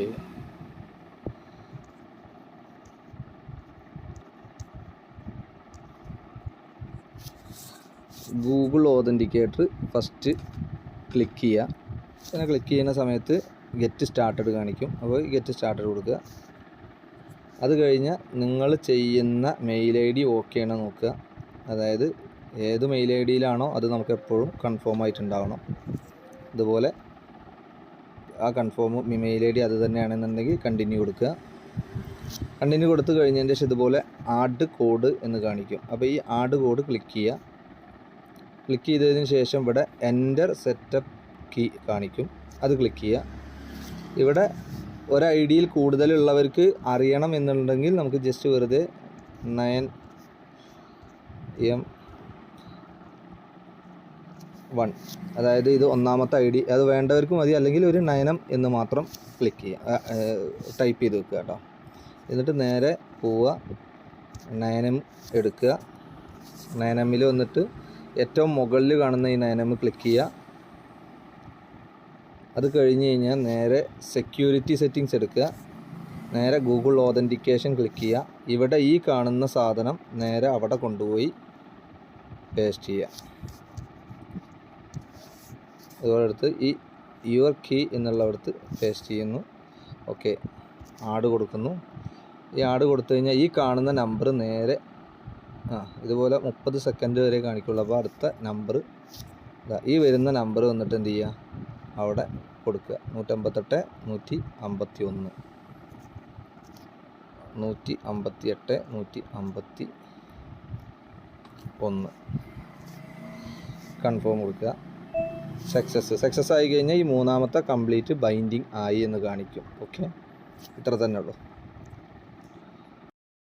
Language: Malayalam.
ചെയ്യുക ഗൂഗിൾ ഓതന്റിക്കേറ്റർ ഫസ്റ്റ് ക്ലിക്ക് ചെയ്യുക. അങ്ങനെ ക്ലിക്ക് ചെയ്യുന്ന സമയത്ത് ഗെറ്റ് സ്റ്റാർട്ടഡ് കാണിക്കും. അപ്പോൾ ഗെറ്റ് സ്റ്റാർട്ടഡ് കൊടുക്കുക. അത് കഴിഞ്ഞ് നിങ്ങൾ ചെയ്യുന്ന മെയിൽ ഐ ഡി ഓക്കെ ആണ് നോക്കുക. അതായത് ഏത് മെയിൽ ഐ ഡിയിലാണോ അത് നമുക്ക് എപ്പോഴും കൺഫേം ആയിട്ടുണ്ടാവണം. ഇതുപോലെ ആ കൺഫേം മെയിൽ ഐ ഡി അത് തന്നെയാണെന്നുണ്ടെങ്കിൽ കണ്ടിന്യൂ കൊടുക്കുക. കണ്ടിന്യൂ കൊടുത്തു കഴിഞ്ഞതിന് ശേഷം ഇതുപോലെ ആഡ് കോഡ് എന്ന് കാണിക്കും. അപ്പോൾ ഈ ആഡ് കോഡ് ക്ലിക്ക് ചെയ്യുക. ക്ലിക്ക് ചെയ്തതിന് ശേഷം ഇവിടെ എന്റർ സെറ്റപ്പ് കീ കാണിക്കും. അത് ക്ലിക്ക് ചെയ്യുക. ഇവിടെ ഒരു ഡിയിൽ കൂടുതലുള്ളവർക്ക് അറിയണം എന്നുണ്ടെങ്കിൽ നമുക്ക് ജസ്റ്റ് വെറുതെ നയൻ എം വൺ. അതായത് ഇത് ഒന്നാമത്തെ ഐ ഡി അത് വേണ്ടവർക്ക് മതി അല്ലെങ്കിൽ ഒരു നയനം എന്ന് മാത്രം ക്ലിക്ക് ചെയ്യുക. ടൈപ്പ് ചെയ്ത് വെക്കുക കേട്ടോ. എന്നിട്ട് നേരെ പോവുക. നയനം എടുക്കുക. നയനമ്മിൽ വന്നിട്ട് ഏറ്റവും മുകളിൽ കാണുന്ന ഈ നയനം ക്ലിക്ക് ചെയ്യുക. അത് കഴിഞ്ഞ് കഴിഞ്ഞാൽ നേരെ സെക്യൂരിറ്റി സെറ്റിങ്സ് എടുക്കുക. നേരെ ഗൂഗിൾ ഓതന്റിക്കേഷൻ ക്ലിക്ക് ചെയ്യുക. ഇവിടെ ഈ കാണുന്ന സാധനം നേരെ അവിടെ കൊണ്ടുപോയി പേസ്റ്റ് ചെയ്യുക. അതുപോലെ എടുത്ത് ഈ യുവർ കീ എന്നുള്ളടത്ത് പേസ്റ്റ് ചെയ്യുന്നു. ഓക്കെ ആഡ് കൊടുക്കുന്നു. ഈ ആഡ് കൊടുത്തു കഴിഞ്ഞാൽ ഈ കാണുന്ന നമ്പർ നേരെ ആ ഇതുപോലെ മുപ്പത് സെക്കൻഡ് വരെ കാണിക്കുള്ളൂ. അപ്പോൾ അടുത്ത നമ്പർ ഈ വരുന്ന നമ്പർ വന്നിട്ട് എന്ത് ചെയ്യുക? അവിടെ കൊടുക്കുക. നൂറ്റമ്പത്തെട്ട് നൂറ്റി അമ്പത്തി ഒന്ന് നൂറ്റി അമ്പത്തി എട്ട് നൂറ്റി അമ്പത്തി ഒന്ന് കൺഫേം കൊടുക്കുക. സക്സസ് സക്സസ് ആയി കഴിഞ്ഞാൽ ഈ മൂന്നാമത്തെ കംപ്ലീറ്റ് ബൈൻഡിങ് ആയി എന്ന് കാണിക്കും. ഓക്കെ ഇത്ര തന്നെ ഉള്ളൂ.